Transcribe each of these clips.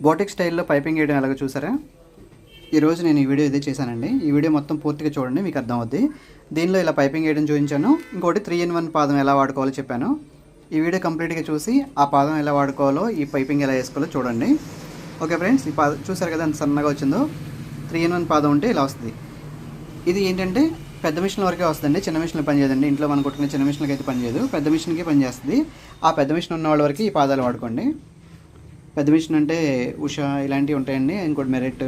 Boutique స్టైల్లో piping వేయడం ఎలాగో చూసారా? ఈరోజు నేను ఈ వీడియో ఇదే చేశానండి. ఈ వీడియో మొత్తం పూర్తిగా చూడండి మీకు అర్థం అవుద్ది. దీనిలో ఇలా పైపింగ్ వేయడం చూపించాను. ఇంకోటి త్రీ ఇన్ వన్ పాదం ఎలా వాడుకోవాలో చెప్పాను. ఈ వీడియో కంప్లీట్గా చూసి ఆ పాదం ఎలా వాడుకోవాలో ఈ పైపింగ్ ఎలా వేసుకోవాలో చూడండి. ఓకే ఫ్రెండ్స్ ఈ పాదం చూసారు కదా ఎంత సన్నగా వచ్చిందో? త్రీ ఇన్ వన్ పాదం ఉంటే ఇలా వస్తుంది. ఇది ఏంటంటే పెద్ద మిషన్ వరకే వస్తుందండి చిన్న మిషన్లు పనిచేయదండి ఇంట్లో మనం కొట్టుకునే చిన్న మిషన్కి అయితే పనిచేయదు పెద్ద మిషన్కి పనిచేస్తుంది ఆ పెద్ద మిషన్ ఉన్న వాళ్ళ వరకు ఈ పాదాలు వాడుకోండి. పెద్ద మిషన్ అంటే ఉషా ఇలాంటివి ఉంటాయండి. ఇంకోటి మెరిట్.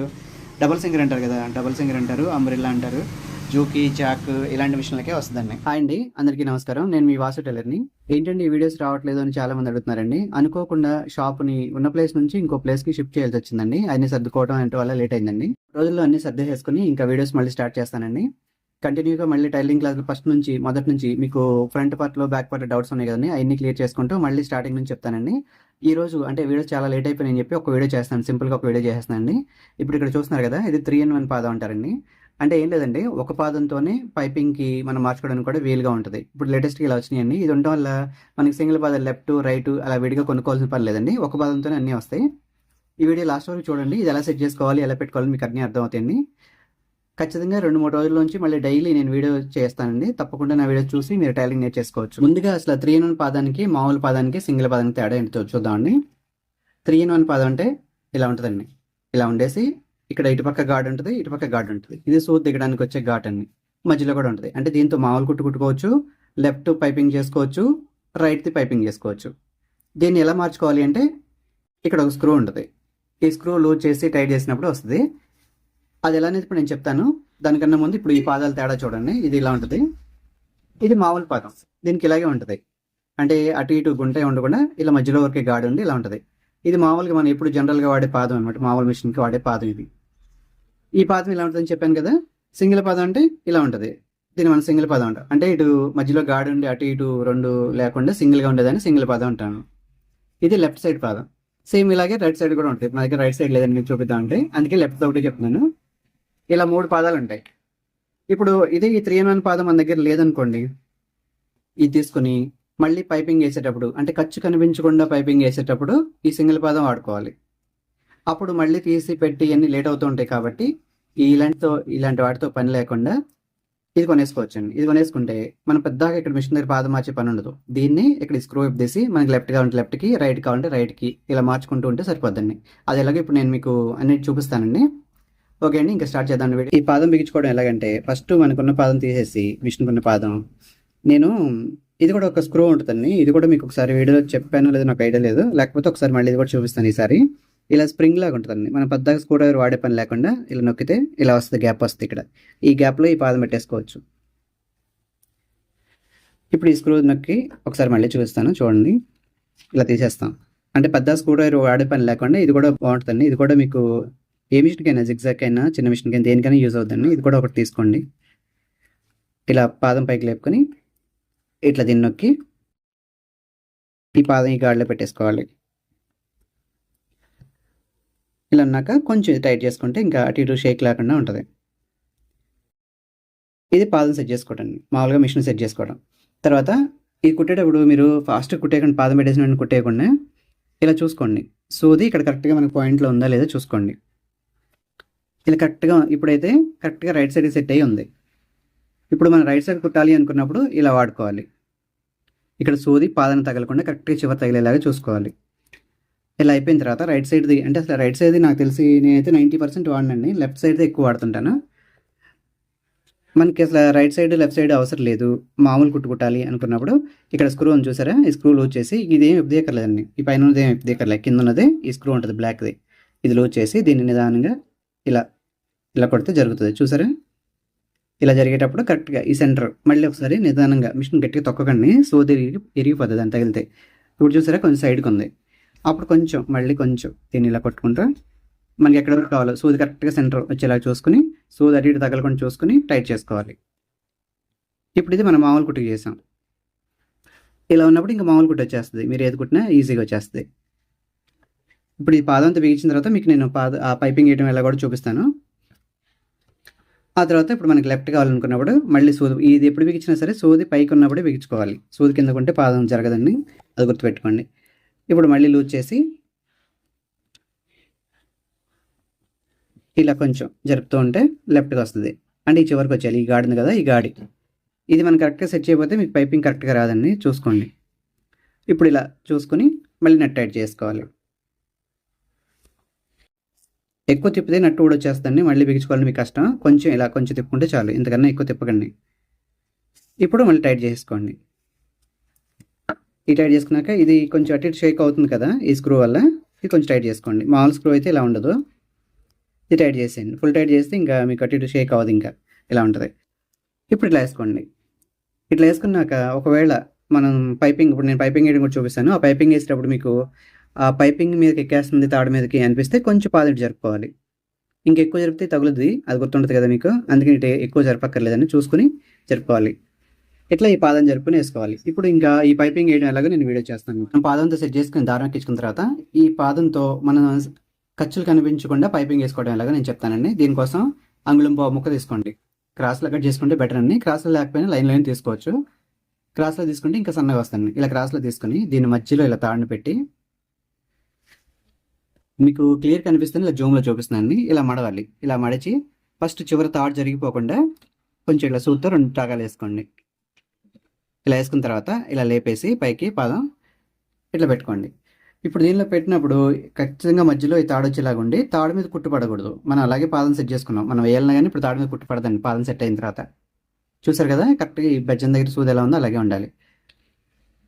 డబల్ సింగర్ అంటారు కదా డబల్ సింగర్ అంటారు అంబ్రిల్లా అంటారు జూకీ చాక్ ఇలాంటి మిషన్లకే వస్తుందండి. హాయ్ అండి అందరికీ నమస్కారం. నేను మీ వాసు టైలర్ని. ఏంటంటే ఈ వీడియోస్ రావట్లేదు అని చాలా మంది అడుగుతున్నారండి. అనుకోకుండా షాప్ని ఉన్న ప్లేస్ నుంచి ఇంకో ప్లేస్కి షిఫ్ట్ చేయాల్సి వచ్చిందండి. అన్ని సర్దుకోవడం అంటే వల్ల లేట్ అయిందండి. రోజుల్లో అన్ని సర్దేసేసుకుని ఇంకా వీడియోస్ మళ్ళీ స్టార్ట్ చేస్తానండి. కంటిన్యూగా మళ్ళీ టైలింగ్ క్లాస్ ఫస్ట్ నుంచి మొదటి నుంచి మీకు ఫ్రంట్ పార్ట్లో బ్యాక్ పార్ట్ డౌట్స్ ఉన్నాయి కదండి అవన్నీ క్లియర్ చేసుకుంటూ మళ్ళీ స్టార్టింగ్ నుంచి చెప్తానండి. ఈ రోజు అంటే వీడియో చాలా లేట్ అయిపోయినని చెప్పి ఒక వీడియో చేస్తాను సింపుల్గా ఒక వీడియో చేస్తానండి. ఇప్పుడు ఇక్కడ చూస్తున్నారు కదా ఇది త్రీ అండ్ వన్ పాదం అంటారండి. అంటే ఏం లేదండి ఒక పాదంతోనే పైపింగ్కి మనం మార్చుకోవడానికి కూడా వీలుగా ఉంటుంది. ఇప్పుడు లేటెస్ట్గా ఇలా వచ్చినాయండి. ఇది ఉండడం వల్ల మనకి సింగిల్ పాదం లెఫ్ట్ రైట్ అలా విడిగా కొనుక్కోవాల్సిన పని లేదండి. ఒక పాదంతోనే అన్నీ వస్తాయి. ఈ వీడియో లాస్ట్ వరకు చూడండి ఇది ఎలా సెట్ చేసుకోవాలి ఎలా పెట్టుకోవాలి మీకు అన్నీ అర్థమవుతాయండి. ఖచ్చితంగా రెండు మూడు రోజుల నుంచి మళ్ళీ డైలీ నేను వీడియో చేస్తానండి. తప్పకుండా నా వీడియో చూసి మీరు టైలింగ్ నేర్చేసుకోవచ్చు. ముందుగా అసలు త్రీ ఇన్ వన్ పాదానికి మామూలు పాదానికి సింగిల్ పాదానికి తేడా ఏంటో చూద్దామండి. త్రీ ఇన్ వన్ పాదం అంటే ఇలా ఉంటుందండి. ఇలా ఉండేసి ఇక్కడ ఇటుపక్క గాడ్ ఉంటుంది ఇటుపక్క గాడ్ ఉంటుంది. ఇది సూత్ దిగడానికి వచ్చే ఘాట్ అండి. మధ్యలో కూడా ఉంటుంది. అంటే దీంతో మామూలు కుట్టు కుట్టుకోవచ్చు లెఫ్ట్ పైపింగ్ చేసుకోవచ్చు రైట్ది పైపింగ్ చేసుకోవచ్చు. దీన్ని ఎలా మార్చుకోవాలి అంటే ఇక్కడ ఒక స్క్రూ ఉంటుంది. ఈ స్క్రూ లూజ్ చేసి టైట్ చేసినప్పుడు వస్తుంది. అది ఎలా అనేది ఇప్పుడు నేను చెప్తాను. దానికన్నా ముందు ఇప్పుడు ఈ పాదాలు తేడా చూడండి. ఇది ఇలా ఉంటుంది. ఇది మామూలు పాదం. దీనికి ఇలాగే ఉంటుంది. అంటే అటు ఇటు గుంట ఉండకుండా ఇలా మధ్యలో వరకే గాడి ఉండి ఇలా ఉంటుంది. ఇది మామూలుగా మనం ఎప్పుడు జనరల్గా వాడే పాదం అనమాట మామూలు మిషన్కి వాడే పాదం ఇది. ఈ పాదం ఇలా ఉంటుందని చెప్పాను కదా. సింగిల్ పాదం అంటే ఇలా ఉంటుంది. దీన్ని మనం సింగిల్ పాదం అంటాం. అంటే ఇటు మధ్యలో గాడి ఉండి అటు ఇటు రెండు లేకుండా సింగిల్గా ఉండేదాన్ని సింగిల్ పాదం అంటాను. ఇది లెఫ్ట్ సైడ్ పాదం. సేమ్ ఇలాగే రైట్ సైడ్ కూడా ఉంటుంది. నా దగ్గర రైట్ సైడ్ లేదని మీకు చూపిద్దాం అంటే అందుకే లెఫ్ట్ ఒకటి చెప్తున్నాను. ఇలా మూడు పాదాలు ఉంటాయి ఇప్పుడు ఇదే ఈ త్రీ వన్ పాదం మన దగ్గర లేదనుకోండి ఇది తీసుకుని మళ్ళీ పైపింగ్ వేసేటప్పుడు అంటే ఖర్చు కనిపించకుండా పైపింగ్ వేసేటప్పుడు ఈ సింగిల్ పాదం వాడుకోవాలి. అప్పుడు మళ్ళీ తీసి పెట్టి అన్ని లేట్ అవుతూ ఉంటాయి కాబట్టి ఈ ఇలాంటితో ఇలాంటి వాటితో పని లేకుండా ఇది కొనేసుకోవచ్చండి. ఇది కొనేసుకుంటే మనం పెద్దగా ఇక్కడ మిషన్ దగ్గర పాదం మార్చే పని ఉండదు. దీన్ని ఇక్కడ స్క్రూ అప్ తీసి మనకి లెఫ్ట్ కావాలంటే లెఫ్ట్కి రైట్ కావాలంటే రైట్కి ఇలా మార్చుకుంటూ ఉంటే సరిపోద్దండి. అది ఎలాగో ఇప్పుడు నేను మీకు అన్నిటి చూపిస్తానండి. ఓకే అండి ఇంకా స్టార్ట్ చేద్దాం వీడియో. ఈ పాదం బిగించుకోవడం ఎలాగంటే ఫస్ట్ మనకున్న పాదం తీసేసి విష్ణుకున్న పాదం. నేను ఇది కూడా ఒక స్క్రూ ఉంటుందండి. ఇది కూడా మీకు ఒకసారి వీడియోలో చెప్పాను లేదా నాకు ఐడియా లేదు. లేకపోతే ఒకసారి మళ్ళీ ఇది కూడా చూపిస్తాను ఈసారి. ఇలా స్ప్రింగ్ లాగా ఉంటుందండి. మనం పెద్దగా స్క్రూ డ్రైవర్ వాడే పని లేకుండా ఇలా నొక్కితే ఇలా వస్తుంది గ్యాప్ వస్తుంది ఇక్కడ. ఈ గ్యాప్లో ఈ పాదం పెట్టేసుకోవచ్చు. ఇప్పుడు ఈ స్క్రూ నొక్కి ఒకసారి మళ్ళీ చూపిస్తాను చూడండి. ఇలా తీసేస్తాం. అంటే పెద్ద స్క్రూ డ్రైవర్ వాడే పని లేకుండా ఇది కూడా బాగుంటుందండి. ఇది కూడా మీకు ఏ మిషన్కైనా జిగ్జాక్ అయినా చిన్న మిషన్కైనా దేనికైనా యూజ్ అవుతుందండి. ఇది కూడా ఒకటి తీసుకోండి. ఇలా పాదం పైకి లేపుకొని ఇట్లా దీన్ని నొక్కి ఈ పాదం ఈ గాడిలో పెట్టేసుకోవాలి. ఇలా అన్నాక కొంచెం టైట్ చేసుకుంటే ఇంకా అటు ఇటు షేక్ లేకుండా ఉంటుంది. ఇది పాదం సెట్ చేసుకోవడం మామూలుగా మిషన్ సెట్ చేసుకోవడం. తర్వాత ఈ కుట్టేటప్పుడు మీరు ఫాస్ట్ కుట్టేయకుండా పాదం పెట్టేసిన కుట్టేయకుండా ఇలా చూసుకోండి. సూది ఇక్కడ కరెక్ట్గా మనకి పాయింట్లో ఉందా లేదా చూసుకోండి. ఇలా కరెక్ట్గా ఇప్పుడైతే కరెక్ట్గా రైట్ సైడ్ సెట్ అయ్యి ఉంది. ఇప్పుడు మనం రైట్ సైడ్ కుట్టాలి అనుకున్నప్పుడు ఇలా వాడుకోవాలి. ఇక్కడ సూది పాదన తగలకుండా కరెక్ట్గా చివరి తగిలేలాగా చూసుకోవాలి. ఇలా అయిపోయిన తర్వాత రైట్ సైడ్ది అంటే అసలు రైట్ సైడ్ది నాకు తెలిసి నేనైతే నైంటీ పర్సెంట్ వాడినండి. లెఫ్ట్ సైడ్ది ఎక్కువ వాడుతుంటాను. మనకి అసలు రైట్ సైడ్ లెఫ్ట్ సైడ్ అవసరం లేదు. మామూలు కుట్టు కుట్టాలి అనుకున్నప్పుడు ఇక్కడ స్క్రూ ఉంది చూసారా? ఈ స్క్రూ లూజ్ చేసి ఇది ఏం ఈ పైన ఉన్నది ఏం ఇబ్దేకర్లేదు కింద ఉన్నదే ఈ స్క్రూ ఉంటుంది బ్లాక్ది. ఇది లూజ్ చేసి దీన్ని నిదానంగా ఇలా ఇలా కొడితే జరుగుతుంది. చూసారా? ఇలా జరిగేటప్పుడు కరెక్ట్గా ఈ సెంటర్ మళ్ళీ ఒకసారి నిదానంగా మిషన్ గట్టిగా తొక్కకండి. సోది ఇరిగిపోతుంది దాన్ని తగిలితే ఇప్పుడు చూసారా? కొంచెం సైడ్కి ఉంది. అప్పుడు కొంచెం మళ్ళీ కొంచెం దీన్ని ఇలా కొట్టుకుంటా. మనకి ఎక్కడ వరకు కావాలో సూది కరెక్ట్గా సెంటర్ వచ్చేలా చూసుకుని సూది అటు ఇటు తగలకుండా చూసుకుని టైట్ చేసుకోవాలి. ఇప్పుడు ఇది మనం మామూలు కుట్టుకు చేసాం. ఇలా ఉన్నప్పుడు ఇంకా మామూలు కుట్టు వచ్చేస్తుంది. మీరు ఏది కుట్టినా ఈజీగా వచ్చేస్తుంది. ఇప్పుడు ఈ పాదంతో బిగించిన తర్వాత మీకు నేను పాద ఆ పైపింగ్ వేయడం ఎలా కూడా చూపిస్తాను. ఆ తర్వాత ఇప్పుడు మనకి లెఫ్ట్ కావాలనుకున్నప్పుడు మళ్ళీ సూది ఇది ఎప్పుడు బిగించినా సరే సూది పైకి ఉన్నప్పుడే బిగించుకోవాలి. సూది కింద కొంటే పాదం జరగదండి అది గుర్తుపెట్టుకోండి. ఇప్పుడు మళ్ళీ లూజ్ చేసి ఇలా కొంచెం జరుపుతూ ఉంటే లెఫ్ట్గా వస్తుంది. అంటే ఈ చివరికి వచ్చేయాలి ఈ గాడిని కదా ఈ గాడి. ఇది మనం కరెక్ట్గా సెట్ చేయకపోతే మీకు పైపింగ్ కరెక్ట్గా రాదండి చూసుకోండి. ఇప్పుడు ఇలా చూసుకొని మళ్ళీ నెట్ టైట్ చేసుకోవాలి. ఎక్కువ తిప్పితే నట్టు కూడా వచ్చేస్తుంది మళ్ళీ బిగించుకోవాలని మీకు కష్టం. కొంచెం ఇలా కొంచెం తిప్పుకుంటే చాలు. ఇంతకన్నా ఎక్కువ తిప్పకండి. ఇప్పుడు మళ్ళీ టైట్ చేసుకోండి ఈ టైట్ చేసుకున్నాక ఇది కొంచెం అటు ఇటు షేక్ అవుతుంది కదా ఈ స్క్రూ వల్ల. ఇది కొంచెం టైట్ చేసుకోండి. మామూలు స్క్రూ అయితే ఇలా ఉండదు. ఇది టైట్ చేసేయండి. ఫుల్ టైట్ చేస్తే ఇంకా మీకు అటు ఇటు షేక్ అవ్వదు ఇంకా. ఇలా ఉంటుంది. ఇప్పుడు ఇట్లా వేసుకోండి. ఇట్లా వేసుకున్నాక ఒకవేళ మనం పైపింగ్ ఇప్పుడు నేను పైపింగ్ వేయడం కూడా చూపిస్తాను. ఆ పైపింగ్ వేసేటప్పుడు మీకు ఆ పైపింగ్ మీదకి ఎక్కేస్తుంది తాడు మీదకి అనిపిస్తే కొంచెం పాదటి జరుపుకోవాలి. ఇంకెక్కువ జరిపితే తగులుద్ది అది గుర్తుంటుంది కదా మీకు? అందుకని ఎక్కువ జరపక్కర్లేదని చూసుకుని జరుపుకోవాలి. ఇట్లా ఈ పాదం జరుపుకుని వేసుకోవాలి. ఇప్పుడు ఇంకా ఈ పైపింగ్ వేయడం ఎలాగో నేను వీడియో చేస్తాను. మనం పాదంతో సెట్ చేసుకుని దారం ఎక్కించుకున్న తర్వాత ఈ పాదంతో మనం ఖర్చులు కనిపించకుండా పైపింగ్ వేసుకోవడం ఎలాగో నేను చెప్తానండి. దీనికోసం అంగుళం పావు ముక్క తీసుకోండి. క్రాస్లో కట్ చేసుకుంటే బెటర్ అండి. క్రాస్లో లేకపోయినా లైన్ లైన్ తీసుకోవచ్చు. క్రాస్లో తీసుకుంటే ఇంకా సన్నగా వస్తుంది. ఇలా క్రాస్లో తీసుకుని దీని మధ్యలో ఇలా తాడును పెట్టి మీకు క్లియర్ కనిపిస్తుంది ఇలా జూమ్లో చూపిస్తుందండి ఇలా మడవాలి. ఇలా మడిచి ఫస్ట్ చివరి తాడు జరిగిపోకుండా కొంచెం ఇలా సూత్తో రెండు టాగాలు వేసుకోండి. ఇలా వేసుకున్న తర్వాత ఇలా లేపేసి పైకి పాదం ఇట్లా పెట్టుకోండి. ఇప్పుడు దీనిలో పెట్టినప్పుడు ఖచ్చితంగా మధ్యలో ఈ తాడు వచ్చేలాగా ఉండి తాడు మీద కుట్టు పడకూడదు. మనం అలాగే పాదం సెట్ చేసుకున్నాం. మనం వేయాలన్నా కానీ ఇప్పుడు తాడు మీద కుట్టుపడదండి పాదం సెట్ అయిన తర్వాత. చూసారు కదా కరెక్ట్గా ఈ బెజ్జం దగ్గర సూది ఎలా ఉందో అలాగే ఉండాలి.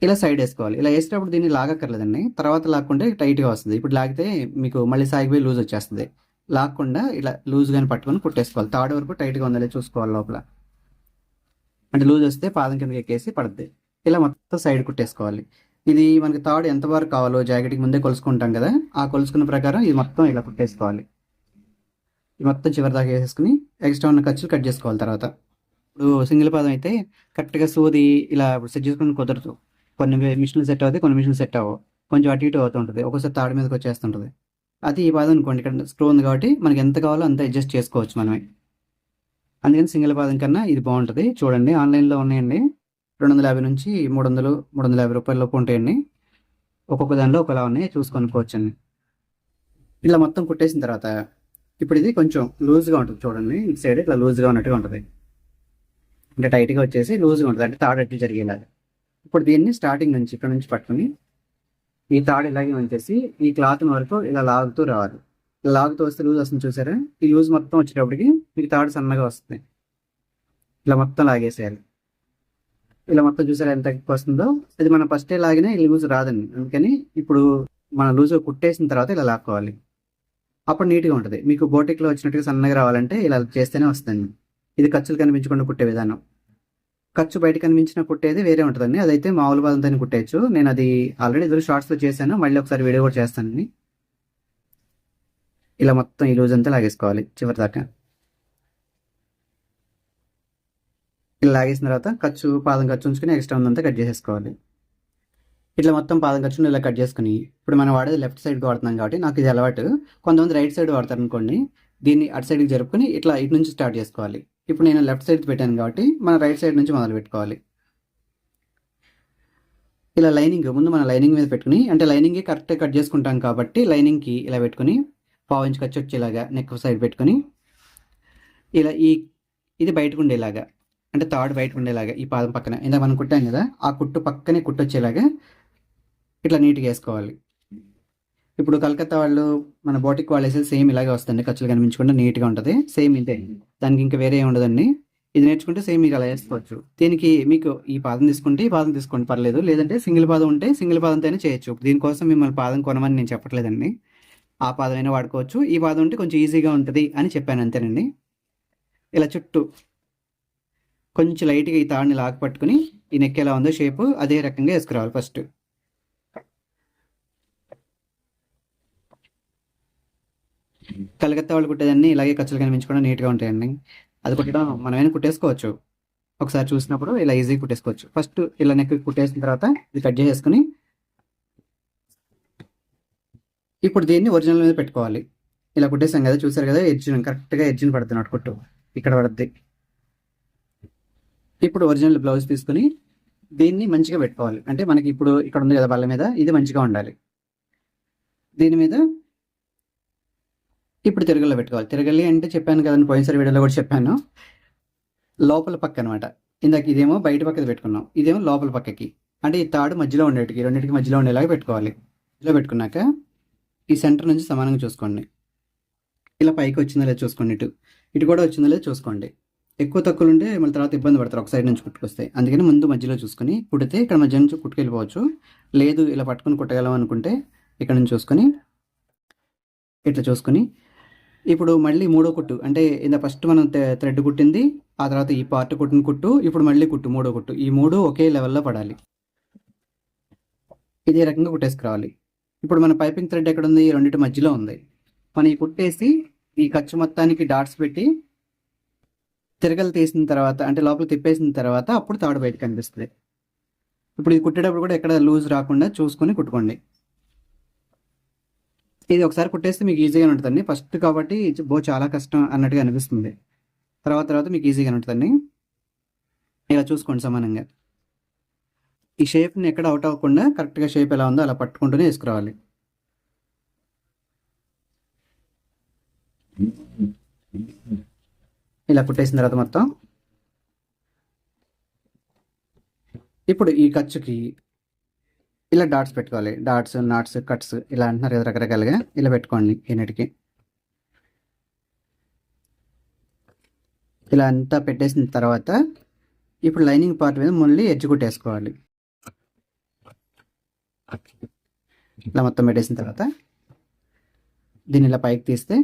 ఇలా సైడ్ వేసుకోవాలి. ఇలా వేసేటప్పుడు దీన్ని లాగక్కర్లేదండి. తర్వాత లాక్కుంటే టైట్గా వస్తుంది. ఇప్పుడు లాగితే మీకు మళ్ళీ సాగిపోయి లూజ్ వచ్చేస్తుంది. లాక్కుండా ఇలా లూజ్గానే పట్టుకొని కుట్టేసుకోవాలి. తాడు వరకు టైట్గా ఉందని చూసుకోవాలి లోపల. అంటే లూజ్ వస్తే పాదం కిందకి ఎక్కేసి పడుద్ది. ఇలా మొత్తం సైడ్ కుట్టేసుకోవాలి. ఇది మనకి తాడు ఎంత వరకు కావాలో జాకెట్కి ముందే కొలుసుకుంటాం కదా ఆ కొలుసుకున్న ప్రకారం ఇది మొత్తం ఇలా కుట్టేసుకోవాలి. ఇది మొత్తం చివరి దాకా వేసేసుకుని ఎక్స్ట్రా ఉన్న ఖర్చులు కట్ చేసుకోవాలి తర్వాత. ఇప్పుడు సింగిల్ పాదం అయితే కరెక్ట్గా సూది ఇలా సెట్ చేసుకుని కుదరదు. కొన్ని మిషన్లు సెట్ అవుతాయి కొన్ని మిషన్లు సెట్ అవ్వవు. కొంచెం అటు ఇటు అవుతుంటుంది ఒకసారి తాడు మీదకి వచ్చేస్తుంటుంది. అది ఈ పాదం అనుకోండి ఇక్కడ స్క్రూ ఉంది కాబట్టి మనకి ఎంత కావాలో అంత అడ్జస్ట్ చేసుకోవచ్చు మనమే. అందుకని సింగిల్ పాదం కన్నా ఇది బాగుంటుంది. చూడండి ఆన్లైన్లో ఉన్నాయండి. రెండు వందల యాభై నుంచి మూడు వందలు మూడు వందల యాభై రూపాయల లోపు ఉంటాయండి. ఒక్కొక్క దానిలో ఒకలా ఉన్నాయి చూసుకొనుకోవచ్చండి ఇలా మొత్తం కుట్టేసిన తర్వాత ఇప్పుడు ఇది కొంచెం లూజ్గా ఉంటుంది చూడండి. ఇటు సైడ్ ఇట్లా లూజ్గా ఉన్నట్టుగా ఉంటుంది. అంటే టైట్గా వచ్చేసి లూజ్గా ఉంటుంది. అంటే తాడు అట్టు జరిగేలాగా. ఇప్పుడు దీన్ని స్టార్టింగ్ నుంచి ఇక్కడ నుంచి పట్టుకుని ఈ తాడు ఇలాగే ఉంచేసి ఈ క్లాత్ వరకు ఇలా లాగుతూ రావాలి. ఇలా లాగుతూ వస్తే లూజ్ వస్తుంది చూసారా? ఈ లూజ్ మొత్తం వచ్చేటప్పటికి మీకు తాడు సన్నగా వస్తుంది. ఇలా మొత్తం లాగేసేయాలి. ఇలా మొత్తం చూసారా ఎంత ఎక్కువ వస్తుందో? అది మనం ఫస్ట్ లాగినా ఈ లూజ్ రాదండి. అందుకని ఇప్పుడు మన లూజ్ కుట్టేసిన తర్వాత ఇలా లాక్కోవాలి. అప్పుడు నీట్గా ఉంటుంది. మీకు బోటిక్లో వచ్చినట్టుగా సన్నగా రావాలంటే ఇలా చేస్తేనే వస్తుంది. ఇది ఖర్చులు కనిపించకుండా కుట్టే విధానం. ఖర్చు బయట కనిపించిన కుట్టేది వేరే ఉంటుందండి. అదైతే మామూలు బాధంతో కుట్టేయచ్చు. నేను అది ఆల్రెడీ ఇద్దరు షార్ట్స్లో చేశాను. మళ్ళీ ఒకసారి వీడియో కూడా చేస్తానండి ఇలా మొత్తం ఈ లూజ్ అంతా లాగేసుకోవాలి చివరి దాకా ఇలా లాగేసిన తర్వాత ఖర్చు పాదం ఖర్చు ఉంచుకొని ఎక్స్ట్రా ఉందంతా కట్ చేసేసుకోవాలి. ఇట్లా మొత్తం పాదం ఖర్చుని ఇలా కట్ చేసుకుని ఇప్పుడు మనం వాడేది లెఫ్ట్ సైడ్కి వాడుతున్నాం కాబట్టి నాకు ఇది అలవాటు. కొంతమంది రైట్ సైడ్ వాడతారు అనుకోండి దీన్ని అటు సైడ్కి జరుపుకొని ఇట్లా ఇటు నుంచి స్టార్ట్ చేసుకోవాలి. ఇప్పుడు నేను లెఫ్ట్ సైడ్ పెట్టాను కాబట్టి మన రైట్ సైడ్ నుంచి మొదలు పెట్టుకోవాలి. ఇలా లైనింగ్ ముందు మన లైనింగ్ మీద పెట్టుకుని అంటే లైనింగ్ కరెక్ట్గా కట్ చేసుకుంటాం కాబట్టి లైనింగ్కి ఇలా పెట్టుకుని పావు ఇంచ్ ఖర్చు వచ్చేలాగా నెక్ సైడ్ పెట్టుకొని ఇలా ఈ ఇది బయటకు ఉండేలాగా అంటే థర్డ్ బయటకు ఉండేలాగా ఈ పాదం పక్కన. ఇందాక మనం కుట్టాం కదా ఆ కుట్టు పక్కనే కుట్టు వచ్చేలాగా ఇట్లా నీట్గా వేసుకోవాలి. ఇప్పుడు కలకత్తా వాళ్ళు మన బోటిక్ వాళ్ళు వేసేది సేమ్ ఇలాగే వస్తుంది. ఖర్చులు కనిపించకుండా నీట్గా ఉంటుంది. సేమ్ ఇదే. దానికి ఇంకా వేరే ఏమి ఉండదండి. ఇది నేర్చుకుంటే సేమ్ మీకు అలా వేసుకోవచ్చు దీనికి మీకు ఈ పాదం తీసుకుంటే ఈ పాదం తీసుకోండి. పర్లేదు. లేదంటే సింగిల్ పాదం ఉంటే సింగిల్ పాదంతోనే చేయొచ్చు. దీనికోసం మిమ్మల్ని పాదం కొనమని నేను చెప్పట్లేదండి. ఆ పాదం అయినా వాడుకోవచ్చు. ఈ పాదం ఉంటే కొంచెం ఈజీగా ఉంటుంది అని చెప్పాను అంతేనండి. ఇలా చుట్టూ కొంచెం లైట్గా ఈ తాడిని లాక్ పట్టుకుని ఈ నెక్ ఎలా ఉందో షేపు అదే రకంగా వేసుకురావాలి ఫస్ట్. కలకత్తా వాళ్ళు కుట్టేదాన్ని ఇలాగే ఖర్చులు కనిపించకుండా నీట్గా ఉంటాయండి. అది కుట్టడం మనమైనా కుట్టేసుకోవచ్చు. ఒకసారి చూసినప్పుడు ఇలా ఈజీగా కుట్టేసుకోవచ్చు. ఫస్ట్ ఇలా నెక్ కుట్టేసిన తర్వాత ఇది కట్ చేసేసుకుని ఇప్పుడు దీన్ని ఒరిజినల్ మీద పెట్టుకోవాలి. ఇలా కుట్టేసాం కదా చూసారు కదా ఎడ్జ్ కరెక్ట్గా ఎడ్జిన్ పడుతుంది అటు కుట్టు. ఇక్కడ పడుద్ది. ఇప్పుడు ఒరిజినల్ బ్లౌజ్ తీసుకుని దీన్ని మంచిగా పెట్టుకోవాలి. అంటే మనకి ఇప్పుడు ఇక్కడ ఉంది కదా బల్ల మీద ఇది మంచిగా ఉండాలి. దీని మీద ఇప్పుడు తిరగల్లో పెట్టుకోవాలి. తిరగలి అంటే చెప్పాను కదండి పోయినసారి వీడియోలో కూడా చెప్పాను. లోపల పక్క అనమాట ఇందాక ఇదేమో బయట పక్కది పెట్టుకున్నాం. ఇదేమో లోపల పక్కకి. అంటే ఈ తాడు మధ్యలో ఉండేటికి రెండింటికి మధ్యలో ఉండేలాగా పెట్టుకోవాలి. ఇలా పెట్టుకున్నాక ఈ సెంటర్ నుంచి సమానంగా చూసుకోండి. ఇలా పైకి వచ్చిందా లేదా చూసుకోండి. ఇటు ఇటు కూడా వచ్చిందా లేదా చూసుకోండి. ఎక్కువ తక్కువలు ఉంటే మళ్ళీ తర్వాత ఇబ్బంది పడతారు ఒక సైడ్ నుంచి కుట్టుకొస్తాయి అందుకని ముందు మధ్యలో చూసుకొని కుడితే ఇక్కడ మధ్య నుంచి కుట్టుకెళ్ళిపోవచ్చు. లేదు ఇలా పట్టుకొని కుట్టగలం అనుకుంటే ఇక్కడ నుంచి చూసుకొని ఇట్లా చూసుకొని ఇప్పుడు మళ్ళీ మూడో కుట్టు. అంటే ఇంత ఫస్ట్ మనం థ్రెడ్ కుట్టింది ఆ తర్వాత ఈ పార్ట్ కుట్టిన కుట్టు ఇప్పుడు మళ్ళీ కుట్టు మూడో కుట్టు. ఈ మూడు ఒకే లెవెల్లో పడాలి. ఇదే రకంగా కుట్టేసుకురావాలి ఇప్పుడు మన పైపింగ్ థ్రెడ్ ఎక్కడ ఉంది ఈ రెండింటి మధ్యలో ఉంది. మనం ఈ కుట్టేసి ఈ ఖర్చు మొత్తానికి డాట్స్ పెట్టి తిరగలు తీసిన తర్వాత అంటే లోపల తిప్పేసిన తర్వాత అప్పుడు తాడు బయట కనిపిస్తుంది. ఇప్పుడు ఇది కుట్టేటప్పుడు కూడా ఎక్కడ లూజ్ రాకుండా చూసుకొని కుట్టుకోండి. ఇది ఒకసారి కుట్టేస్తే మీకు ఈజీగా ఉంటుందండి. ఫస్ట్ కాబట్టి బో చాలా కష్టం అన్నట్టుగా అనిపిస్తుంది. తర్వాత తర్వాత మీకు ఈజీగా ఉంటుందండి. ఇలా చూసుకోండి సమానంగా. ఈ షేప్ని ఎక్కడ అవుట్ అవ్వకుండా కరెక్ట్గా షేప్ ఎలా ఉందో అలా పట్టుకుంటూనే వేసుకురావాలి. ఇలా కుట్టేసిన తర్వాత మొత్తం. ఇప్పుడు ఈ ఖర్చుకి ఇలా డాట్స్ పెట్టుకోవాలి. డాట్స్ నాట్స్ కట్స్ ఇలా అంటున్నారు రకరకాలుగా. ఇలా పెట్టుకోండి ఈనటికి ఇలా అంతా పెట్టేసిన తర్వాత ఇప్పుడు లైనింగ్ పార్ట్ మీద మళ్ళీ ఎడ్జ్ కుట్టేసుకోవాలి ఇలా మొత్తం పెట్టేసిన తర్వాత దీన్ని ఇలా పైకి తీస్తే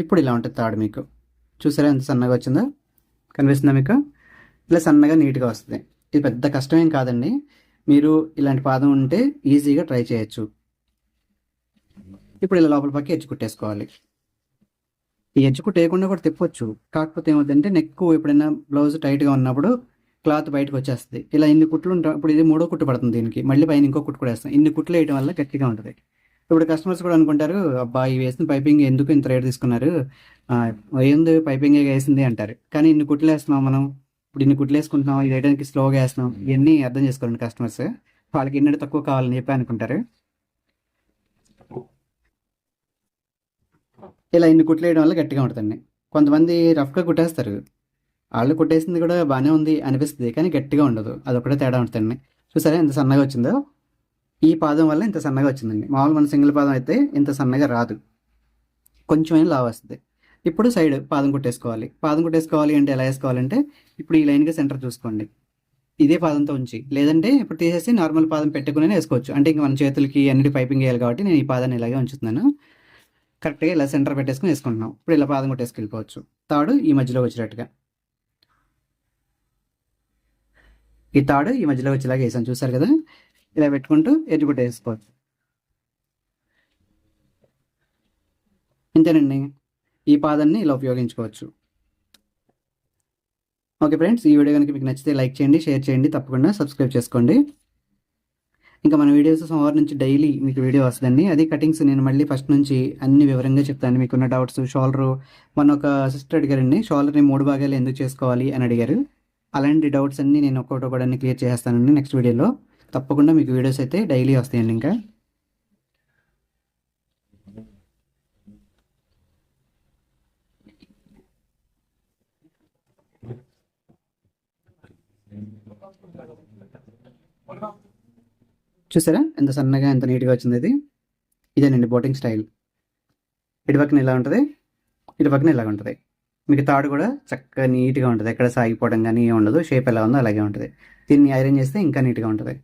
ఇప్పుడు ఇలా ఉంటుంది తాడు మీకు. చూసారా ఎంత సన్నగా వచ్చిందో? కనిపిస్తుందా మీకు? ఇలా సన్నగా నీట్గా వస్తుంది. ఇది పెద్ద కష్టమేం కాదండి. మీరు ఇలాంటి పాదం ఉంటే ఈజీగా ట్రై చేయొచ్చు. ఇప్పుడు ఇలా లోపల పక్క ఎడ్జ్ కుట్టేసుకోవాలి. ఈ ఎడ్జ్ కుట్టేయకుండా కూడా తిప్పొచ్చు. కాకపోతే ఏమవుతుందంటే నెక్ ఎప్పుడైనా బ్లౌజ్ టైట్గా ఉన్నప్పుడు క్లాత్ బయటకు వచ్చేస్తుంది. ఇలా ఇన్ని కుట్లు ఉంటాయి ఇప్పుడు ఇది మూడో కుట్టు పడుతుంది దీనికి. మళ్ళీ పైన ఇంకో కుట్టు కూడా వేస్తాం. ఇన్ని కుట్లు వేయడం వల్ల గట్టిగా ఉంటుంది. ఇప్పుడు కస్టమర్స్ కూడా అనుకుంటారు అబ్బా ఇవి వేసిన పైపింగ్ ఎందుకు ఇంత రేట్ తీసుకున్నారు? ఏంది పైపింగ్ వేసింది? అంటారు. కానీ ఇన్ని కుట్లు వేస్తున్నాం మనం. ఇప్పుడు ఇన్ని కుట్లు వేసుకుంటున్నాం ఇది వేయడానికి స్లోగా వేస్తున్నాం ఇవన్నీ అర్థం చేసుకోవాలండి కస్టమర్స్ వాళ్ళకి ఎన్నడూ తక్కువ కావాలని చెప్పి అనుకుంటారు. ఇలా ఇన్ని కుట్లు వేయడం వల్ల గట్టిగా ఉంటుందండి. కొంతమంది రఫ్గా కుట్టేస్తారు. వాళ్ళు కుట్టేసింది కూడా బాగానే ఉంది అనిపిస్తుంది కానీ గట్టిగా ఉండదు. అదొకటే తేడా ఉంటుందండి. చూసారా ఎంత సన్నగా వచ్చిందో? ఈ పాదం వల్ల ఇంత సన్నగా వచ్చిందండి. మామూలు మన సింగిల్ పాదం అయితే ఇంత సన్నగా రాదు. కొంచెమైనా లావు వస్తుంది. ఇప్పుడు సైడ్ పాదం కుట్టేసుకోవాలి. పాదం కుట్టేసుకోవాలి అంటే ఎలా వేసుకోవాలంటే ఇప్పుడు ఈ లైన్గా సెంటర్ చూసుకోండి. ఇదే పాదంతో ఉంచి. లేదంటే ఇప్పుడు తీసేసి నార్మల్ పాదం పెట్టుకునే వేసుకోవచ్చు. అంటే ఇంక మన చేతులకి అన్నిటి పైపింగ్ వేయాలి కాబట్టి నేను ఈ పాదాన్ని ఇలాగే ఉంచుతున్నాను. కరెక్ట్గా ఇలా సెంటర్ పెట్టేసుకుని వేసుకుంటున్నాం. ఇప్పుడు ఇలా పాదం కొట్టేసుకెళ్ళిపోవచ్చు. తాడు ఈ మధ్యలో వచ్చినట్టుగా ఈ తాడు ఈ మధ్యలో వచ్చేలాగా వేసాను చూసారు కదా? ఇలా పెట్టుకుంటూ ఎడ్జ్ కొట్టేసుకోవచ్చు. ఇంతేనండి? ఈ పాదాన్ని ఇలా ఉపయోగించుకోవచ్చు. ఓకే ఫ్రెండ్స్ ఈ వీడియో కనుక మీకు నచ్చితే లైక్ చేయండి షేర్ చేయండి తప్పకుండా సబ్స్క్రైబ్ చేసుకోండి. ఇంకా మన వీడియోస్ సోమవారం నుంచి డైలీ మీకు వీడియో వస్తుందండి. అది కటింగ్స్ నేను మళ్ళీ ఫస్ట్ నుంచి అన్ని వివరంగా చెప్తాను. మీకున్న డౌట్స్ షోల్డర్ మన ఒక సిస్టర్ అడిగారండి షోల్డర్ని మూడు భాగాలు ఎందుకు చేసుకోవాలి అని అడిగారు. అలాంటి డౌట్స్ అన్నీ నేను ఒక్కొక్కటి కూడా క్లియర్ చేస్తానండి నెక్స్ట్ వీడియోలో. తప్పకుండా మీకు వీడియోస్ అయితే డైలీ వస్తాయండి ఇంకా. చూసారా? ఎంత సన్నగా ఎంత నీట్గా వచ్చింది ఇది. ఇదేనండి బోటింగ్ స్టైల్. ఇటు పక్కన ఇలా ఉంటుంది? ఇటు పక్కన ఇలా ఉంటుంది. మీకు తాడు కూడా చక్కగా నీట్గా ఉంటుంది. ఎక్కడ సాగిపోవడం కానీ ఉండదు. షేప్ ఎలా ఉందో అలాగే ఉంటుంది. దీన్ని ఐరన్ చేస్తే ఇంకా నీట్గా ఉంటుంది.